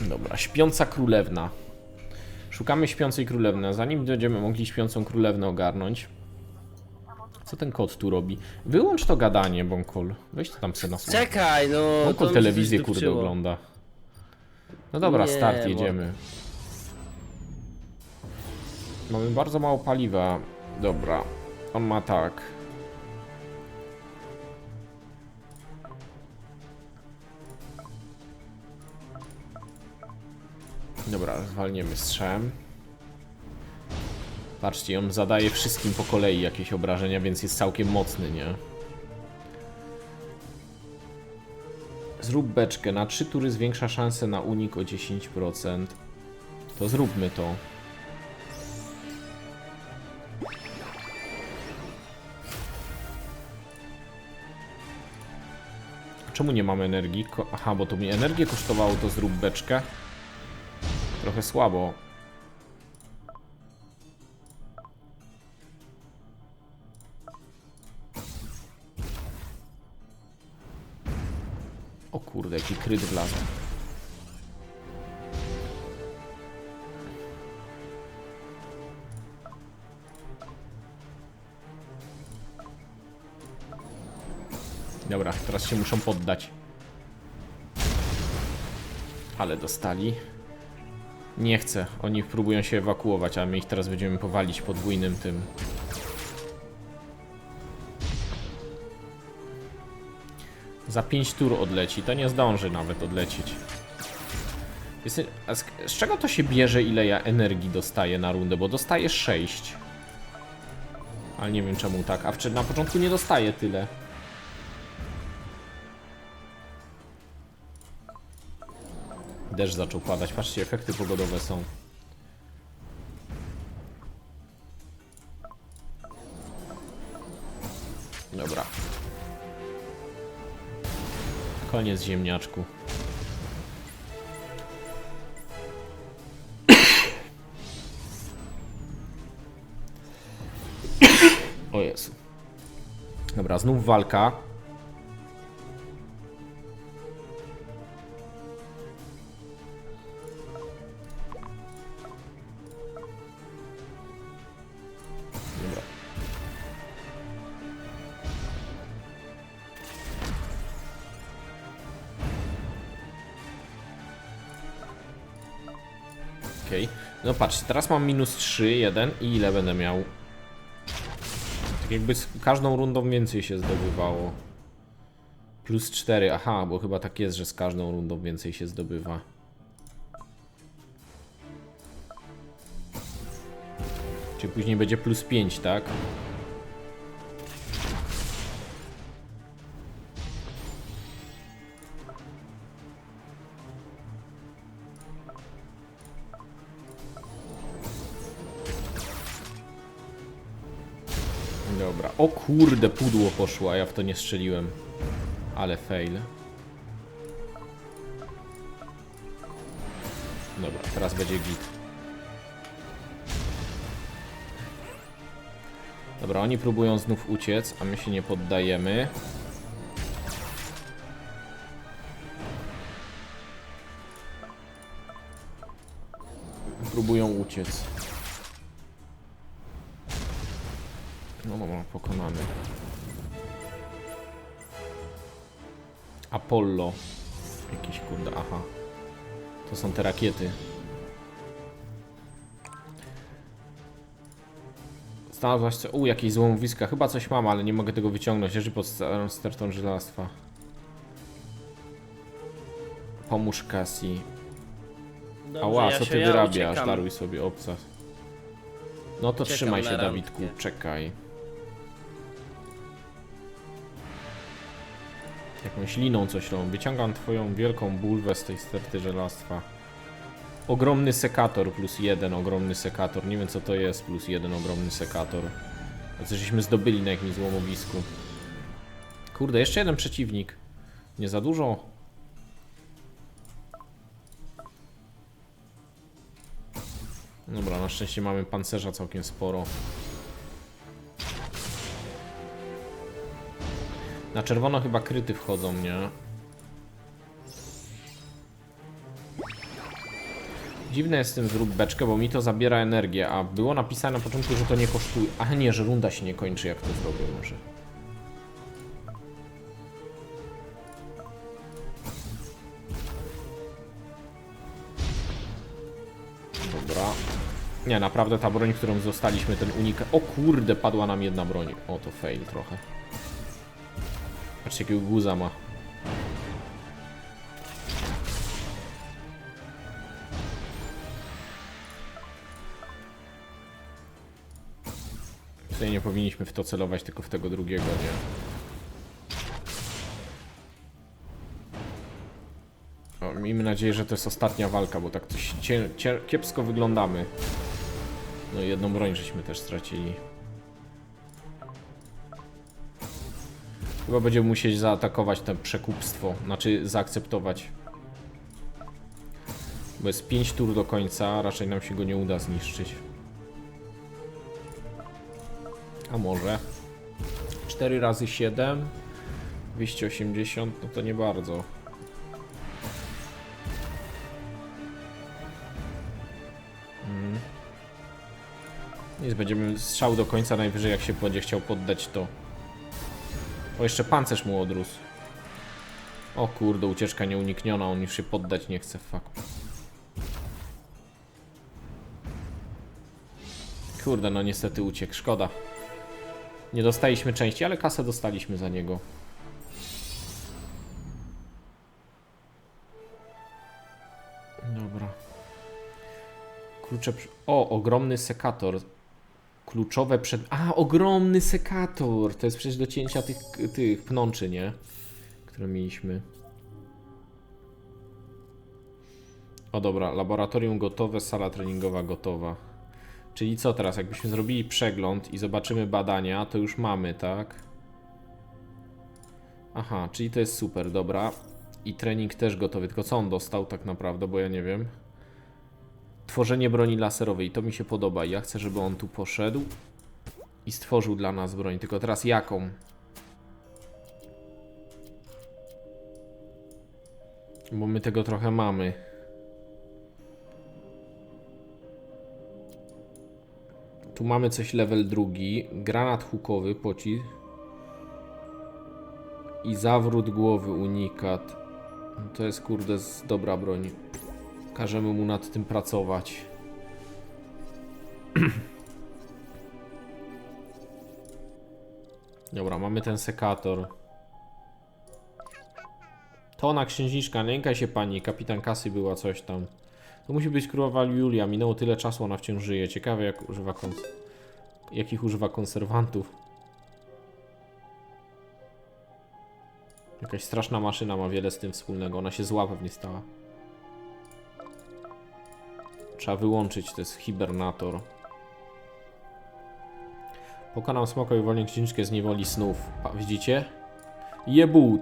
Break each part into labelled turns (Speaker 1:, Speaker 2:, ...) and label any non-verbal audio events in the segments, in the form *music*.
Speaker 1: Dobra, śpiąca królewna. Szukamy śpiącej królewny. Zanim będziemy mogli śpiącą królewnę ogarnąć. Co ten kot tu robi? Wyłącz to gadanie, Bonkol. Weź to tam se na słuchawkę.
Speaker 2: Czekaj, no.
Speaker 1: Bonkol telewizję kurde ogląda. No dobra,
Speaker 2: Nie,
Speaker 1: start, jedziemy. Mamy bardzo mało paliwa. Dobra, on ma tak. Dobra, zwalniemy strzem. Patrzcie, on zadaje wszystkim po kolei jakieś obrażenia, więc jest całkiem mocny, nie? Zrób beczkę. Na 3 tury zwiększa szansę na unik o 10%. To zróbmy to. Czemu nie mamy energii? Aha, bo to mi energię kosztowało, to zrób beczkę. Trochę słabo. O kurde, jaki kryt wlazł. Dobra, teraz się muszą poddać. Ale dostali. Nie chcę. Oni próbują się ewakuować, a my ich teraz będziemy powalić podwójnym tym. Za 5 tur odleci. To nie zdąży nawet odlecieć. Z, z czego to się bierze, ile ja energii dostaję na rundę? Bo dostaję 6. Ale nie wiem czemu tak. A na początku nie dostaję tyle. Deszcz zaczął padać. Patrzcie, efekty pogodowe są. Dobra. Koniec ziemniaczku. *coughs* O Jezu. Dobra, znów walka. Okej. No patrz, teraz mam minus 3, 1 i ile będę miał? Tak jakby z każdą rundą więcej się zdobywało. Plus 4, aha, bo chyba tak jest, że z każdą rundą więcej się zdobywa. Czyli później będzie plus 5, tak? Kurde, pudło poszło, a ja w to nie strzeliłem. Ale fail. Dobra, teraz będzie git. Dobra, oni próbują znów uciec, a my się nie poddajemy. Próbują uciec. No, no, no, pokonany. Apollo. Jakiś kurde, aha. To są te rakiety. Znalazłaś co? U, jakieś złomowiska. Chyba coś mam, ale nie mogę tego wyciągnąć. Leży pod stertą żelastwa. Pomóż Cassie.
Speaker 2: Dobrze,
Speaker 1: Ała,
Speaker 2: ja
Speaker 1: co
Speaker 2: się-
Speaker 1: ty
Speaker 2: ja
Speaker 1: wyrabiasz?
Speaker 2: uciekam.
Speaker 1: Daruj sobie obcas. No to
Speaker 2: Uciekam
Speaker 1: trzymaj
Speaker 2: na
Speaker 1: się,
Speaker 2: randkę.
Speaker 1: Dawidku, czekaj. Jakąś liną coś robią. Wyciągam twoją wielką bulwę z tej sterty żelastwa. Ogromny sekator plus jeden ogromny sekator. Nie wiem co to jest plus jeden ogromny sekator. A co żeśmy zdobyli na jakimś złomowisku. Kurde, jeszcze jeden przeciwnik. Nie za dużo. Dobra, na szczęście mamy pancerza całkiem sporo. Na czerwono chyba kryty wchodzą, nie? Dziwne jest z tym zrób beczkę, bo mi to zabiera energię, a było napisane na początku, że to nie kosztuje. A nie, że runda się nie kończy, jak to zrobię może. Dobra. Nie, naprawdę ta broń, którą zostaliśmy, ten unik... O kurde, padła nam jedna broń. O, to fail trochę. Patrzcie, jakiego guza ma. Tutaj nie powinniśmy w to celować, tylko w tego drugiego, nie? O, miejmy nadzieję, że to jest ostatnia walka, bo tak coś kiepsko wyglądamy. No i jedną broń żeśmy też stracili. Chyba będziemy musieli zaatakować to przekupstwo, znaczy zaakceptować. Bo jest 5 tur do końca, raczej nam się go nie uda zniszczyć. A może? 4 razy 7 280, no to nie bardzo. Mm. Nic, będziemy strzał do końca, najwyżej jak się będzie chciał poddać to. O, jeszcze pancerz mu odrósł. O kurde, ucieczka nieunikniona, on już się poddać nie chce, fuck. Kurde, no niestety uciekł, szkoda. Nie dostaliśmy części, ale kasę dostaliśmy za niego. Dobra. Klucze. przy- O, ogromny sekator. Kluczowe przed. A, ogromny sekator! To jest przecież do cięcia tych, tych pnączy, nie? Które mieliśmy. O dobra, laboratorium gotowe, sala treningowa gotowa. Czyli co teraz? Jakbyśmy zrobili przegląd i zobaczymy badania, to już mamy, tak? Aha, czyli to jest super, dobra. I trening też gotowy, tylko co on dostał tak naprawdę, bo ja nie wiem. Tworzenie broni laserowej, to mi się podoba. Ja chcę, żeby on tu poszedł i stworzył dla nas broń. Tylko teraz jaką? Bo my tego trochę mamy. Tu mamy coś level drugi. Granat hukowy, pocisk. I zawrót głowy, unikat. To jest kurde dobra broń. Każemy mu nad tym pracować. *clears throat* Dobra, mamy ten sekator. To ona księżniczka, nie lękaj się pani, kapitan kasy była coś tam. To musi być królowa Julia, minęło tyle czasu, ona wciąż żyje. Ciekawe jak używa kons... jakich używa konserwantów. Jakaś straszna maszyna ma wiele z tym wspólnego, ona się zła pewnie stała. Trzeba wyłączyć, to jest hibernator. Pokonam smoka i uwolnię księżniczkę z niewoli snów. Pa, widzicie? Jebut!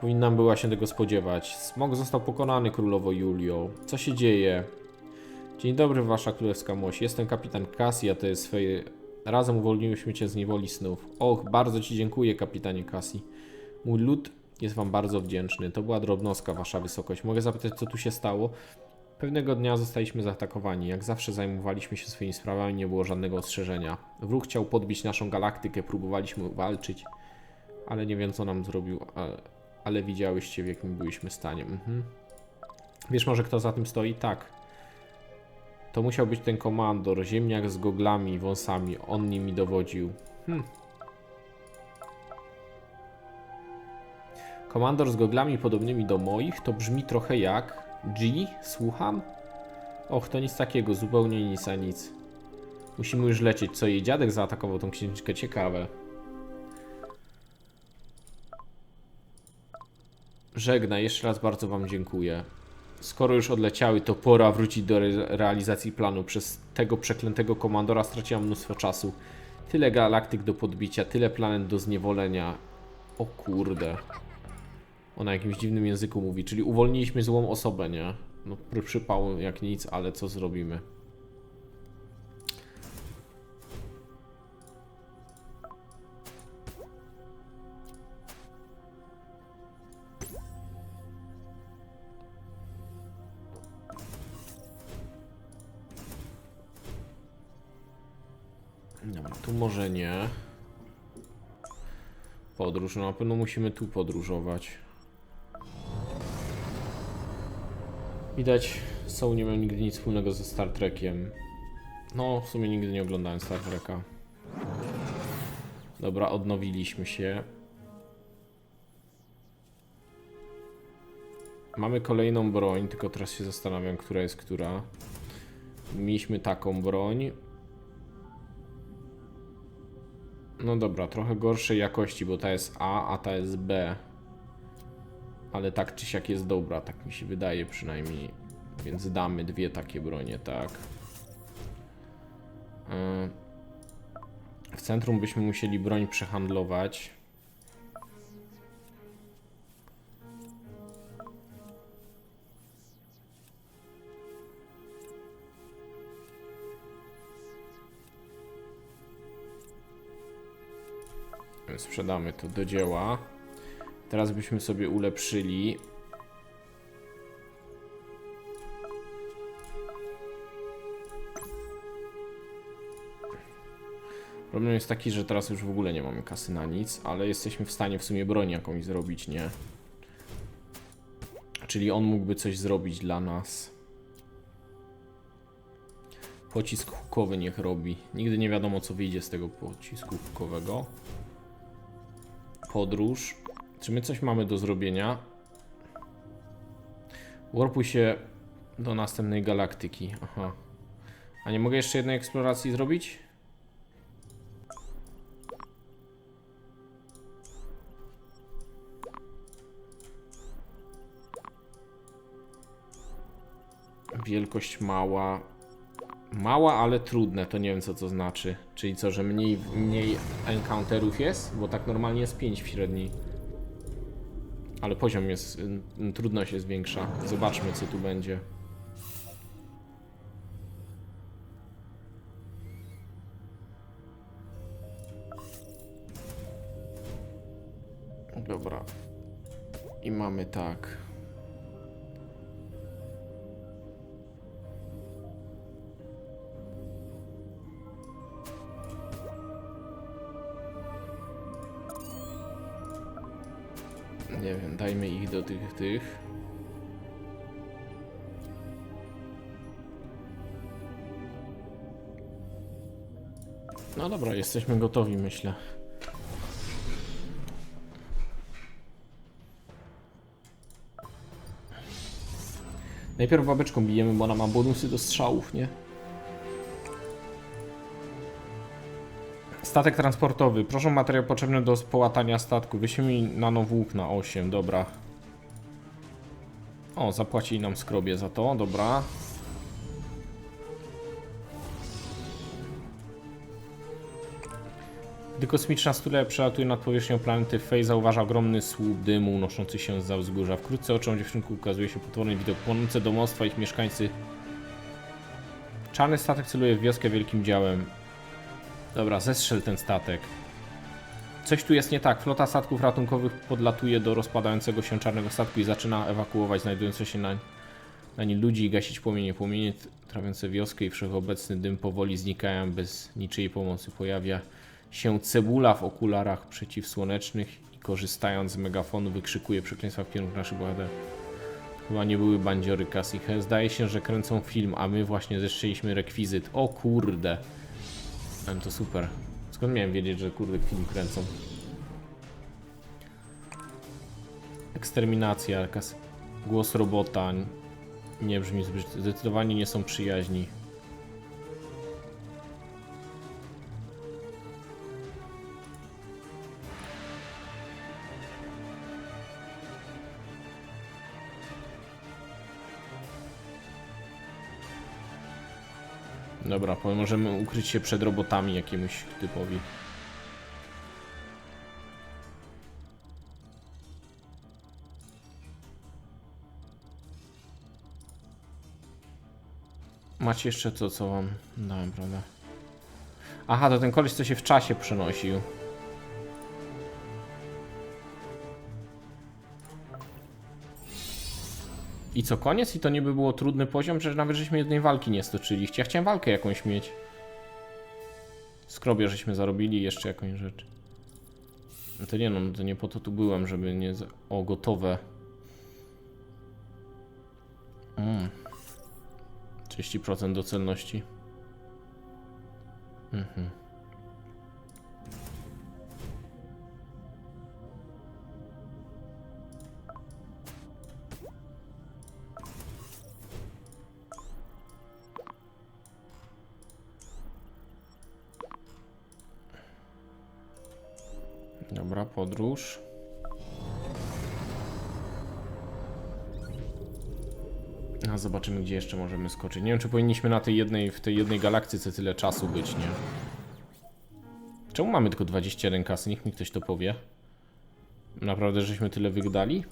Speaker 1: Powinnam była się tego spodziewać. Smok został pokonany, królowo Julio. Co się dzieje? Dzień dobry, wasza królewska mość. Jestem kapitan Cassie, a to jest swoje... Razem uwolniłyśmy cię z niewoli snów. Och, bardzo ci dziękuję, kapitanie Cassie. Mój lud jest wam bardzo wdzięczny. To była drobnostka, wasza wysokość. Mogę zapytać, co tu się stało? Pewnego dnia zostaliśmy zaatakowani. Jak zawsze zajmowaliśmy się swoimi sprawami, nie było żadnego ostrzeżenia. Wróg chciał podbić naszą galaktykę, próbowaliśmy walczyć, ale nie wiem co nam zrobił, ale, ale widziałyście w jakim byliśmy stanie. Mhm. Wiesz może kto za tym stoi? Tak. To musiał być ten komandor, ziemniak z goglami i wąsami. On nimi dowodził. Hm. Komandor z goglami podobnymi do moich to brzmi trochę jak G? Słucham? Och, to nic takiego, zupełnie nic a nic. Musimy już lecieć. Co jej dziadek zaatakował tą księżniczkę? Ciekawe. Żegnaj, jeszcze raz bardzo wam dziękuję. Skoro już odleciały, to pora wrócić do re realizacji planu. Przez tego przeklętego komandora straciłam mnóstwo czasu. Tyle galaktyk do podbicia, tyle planet do zniewolenia. O kurde. Ona jakimś dziwnym języku mówi, czyli uwolniliśmy złą osobę, nie? No przypał jak nic, ale co zrobimy? Dobra, tu może nie. Podróż, no na pewno musimy tu podróżować. Widać, są nie mają nigdy nic wspólnego ze Star Trekiem. No, w sumie nigdy nie oglądałem Star Treka. Dobra, odnowiliśmy się. Mamy kolejną broń, tylko teraz się zastanawiam, która jest która. Mieliśmy taką broń. No dobra, trochę gorszej jakości, bo ta jest A, a ta jest B. Ale tak czy siak jest dobra, tak mi się wydaje przynajmniej. Więc damy dwie takie bronie, tak. Yy. W centrum byśmy musieli broń przehandlować. Sprzedamy to do dzieła. Teraz byśmy sobie ulepszyli. Problem jest taki, że teraz już w ogóle nie mamy kasy na nic, ale jesteśmy w stanie w sumie broń jakąś zrobić, nie? Czyli on mógłby coś zrobić dla nas. Pocisk hukowy niech robi. Nigdy nie wiadomo co wyjdzie z tego pocisku hukowego. Podróż. Czy my coś mamy do zrobienia? Warpuj się do następnej galaktyki. Aha. A nie mogę jeszcze jednej eksploracji zrobić? Wielkość mała. Mała, ale trudne, to nie wiem co to znaczy. Czyli co, że mniej, mniej encounterów jest? Bo tak normalnie jest 5 w średniej. Ale poziom jest, y, trudność jest większa. Zobaczmy co tu będzie. Dobra. I mamy tak. Nie wiem, dajmy ich do tych, tych. No dobra, jesteśmy gotowi, myślę. Najpierw babeczką bijemy, bo ona ma bonusy do strzałów, nie? Statek transportowy. Proszę materiał potrzebny do połatania statku. Wyślij mi nanowłókna 8, dobra. O, zapłacili nam skrobie za to, dobra. Gdy kosmiczna studia przelatuje nad powierzchnią planety, Fej zauważa ogromny słup dymu unoszący się za wzgórza. Wkrótce oczom dziewczynku ukazuje się potworny widok płonące domostwa ich mieszkańcy. Czarny statek celuje w wioskę wielkim działem. Dobra, zestrzel ten statek. Coś tu jest nie tak. Flota statków ratunkowych podlatuje do rozpadającego się czarnego statku i zaczyna ewakuować znajdujące się na, na nim ludzi i gasić płomienie. Płomienie trawiące wioskę i wszechobecny dym powoli znikają bez niczyjej pomocy. Pojawia się cebula w okularach przeciwsłonecznych i korzystając z megafonu wykrzykuje przekleństwa w kierunku naszych bohaterów. Chyba nie były bandziory Cassie. Zdaje się, że kręcą film, a my właśnie zeszczyliśmy rekwizyt. O kurde. Ale to super. Skąd miałem wiedzieć, że kurde film kręcą? Eksterminacja, jakaś głos robota. Nie brzmi zbyt. Zdecydowanie nie są przyjaźni. Dobra, możemy ukryć się przed robotami jakiemuś typowi. Macie jeszcze to, co wam dałem, prawda? Aha, to ten koleś, co się w czasie przenosił. I co, koniec? I to nie by było trudny poziom? Przecież nawet żeśmy jednej walki nie stoczyli. Ja chciałem walkę jakąś mieć. skrobie żeśmy zarobili jeszcze jakąś rzecz. No to nie no, no to nie po to tu byłem, żeby nie... O, gotowe. Mm. 30% docelności. Mhm. Dobra, podróż. A zobaczymy, gdzie jeszcze możemy skoczyć. Nie wiem, czy powinniśmy na tej jednej, w tej jednej galaktyce tyle czasu być, nie? Czemu mamy tylko 21 kasy? Niech mi ktoś to powie. Naprawdę, żeśmy tyle wydali?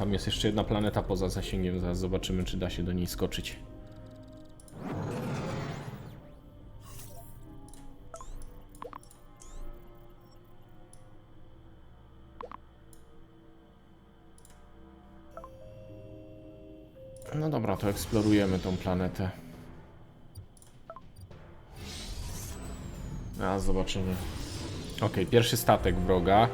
Speaker 1: Tam jest jeszcze jedna planeta poza zasięgiem. Zaraz zobaczymy, czy da się do niej skoczyć. No dobra, to eksplorujemy tą planetę. A zobaczymy. Okej, pierwszy statek wroga.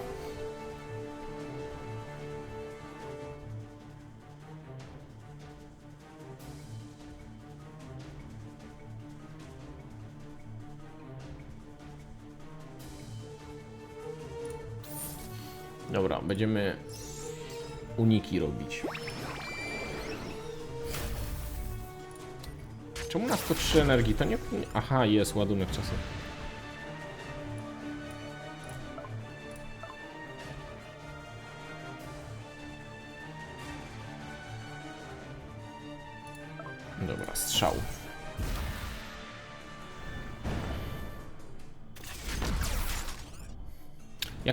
Speaker 1: Będziemy uniki robić. Czemu nas to 3 energii? To nie... Aha, jest ładunek czasu.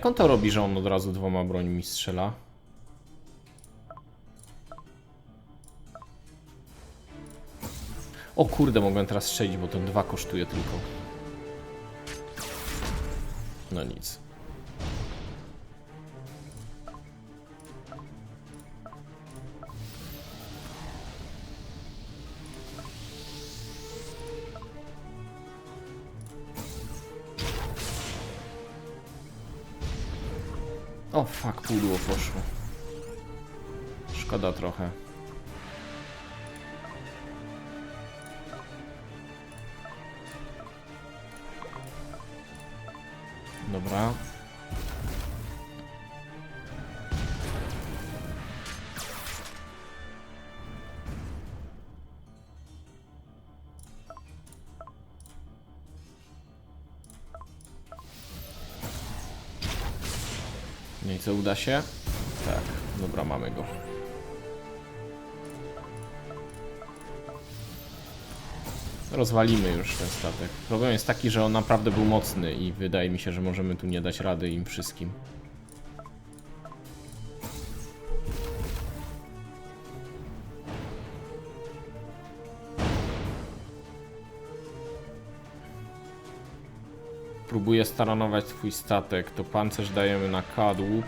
Speaker 1: Jak on to robi, że on od razu dwoma brońmi strzela? O kurde, mogłem teraz strzelić, bo ten dwa kosztuje tylko. No nic. O fuck, pudło poszło. Szkoda trochę. No i co, uda się? Tak, dobra, mamy go. Rozwalimy już ten statek. Problem jest taki, że on naprawdę był mocny i wydaje mi się, że możemy tu nie dać rady im wszystkim. Próbuję staranować twój statek. To pancerz dajemy na kadłub.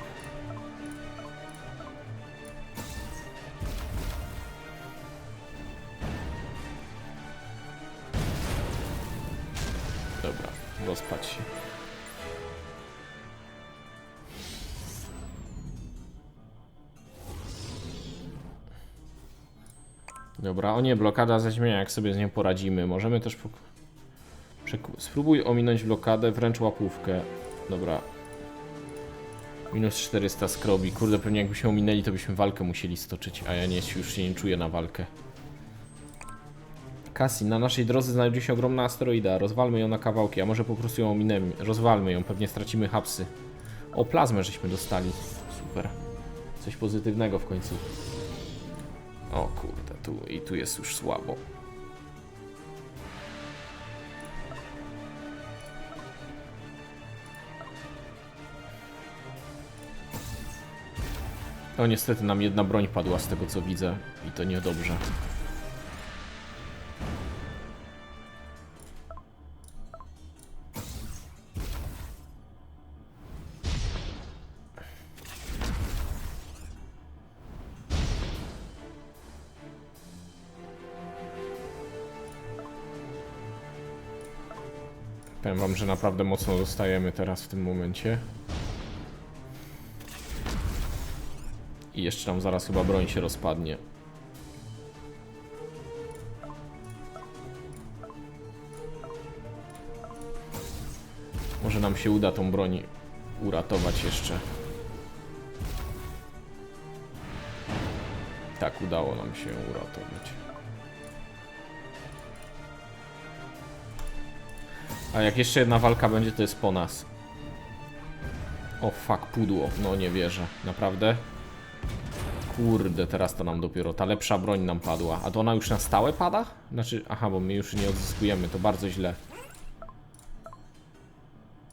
Speaker 1: Dobra, rozpać się. Dobra, o nie, blokada zaćmienia, jak sobie z nią poradzimy. Możemy też... Spróbuj ominąć blokadę, wręcz łapówkę. Dobra. Minus 400 skrobi. Kurde, pewnie jakbyśmy ominęli, to byśmy walkę musieli stoczyć, a ja nie, już się nie czuję na walkę. Cassie, na naszej drodze znajduje się ogromna asteroida. Rozwalmy ją na kawałki, a może po prostu ją ominęmy. Rozwalmy ją, pewnie stracimy hapsy. O, plazmę żeśmy dostali. Super. Coś pozytywnego w końcu. O kurde, tu i tu jest już słabo. No niestety nam jedna broń padła z tego co widzę i to niedobrze. Powiem wam, że naprawdę mocno dostajemy teraz w tym momencie. Jeszcze nam zaraz chyba broń się rozpadnie. Może nam się uda tą broń uratować jeszcze. Tak, udało nam się uratować. A jak jeszcze jedna walka będzie, to jest po nas. O fuck, pudło. No nie wierzę. Naprawdę? Kurde, teraz to nam dopiero. Ta lepsza broń nam padła. A to ona już na stałe pada? Znaczy, aha, bo my już nie odzyskujemy. To bardzo źle.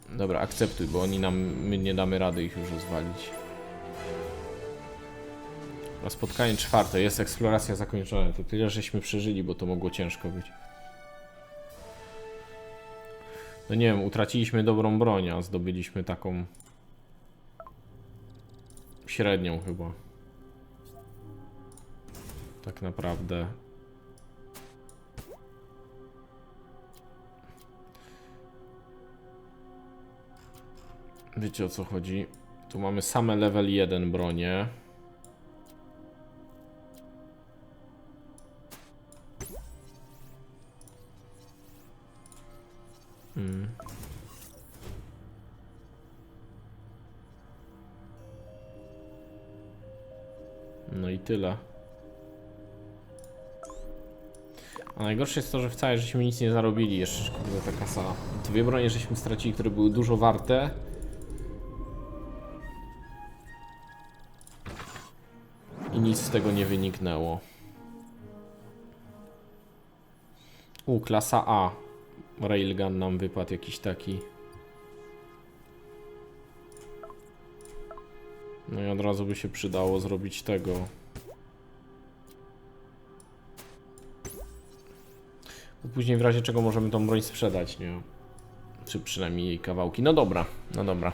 Speaker 1: Dobra, akceptuj, bo oni nam, my nie damy rady ich już rozwalić. Na spotkanie czwarte, jest eksploracja zakończona. To tyle, żeśmy przeżyli, bo to mogło ciężko być. No nie wiem, utraciliśmy dobrą broń, a zdobyliśmy taką średnią chyba. Tak naprawdę. Wiecie o co chodzi? Tu mamy same level 1 bronie. Mm. No i tyle. A najgorsze jest to, że wcale żeśmy nic nie zarobili jeszcze, kurde, ta kasa. Dwie bronie żeśmy stracili, które były dużo warte. I nic z tego nie wyniknęło. U, klasa A. Railgun nam wypadł jakiś taki. No i od razu by się przydało zrobić tego. Później w razie czego możemy tą broń sprzedać, nie? Czy przynajmniej jej kawałki. No dobra, no dobra.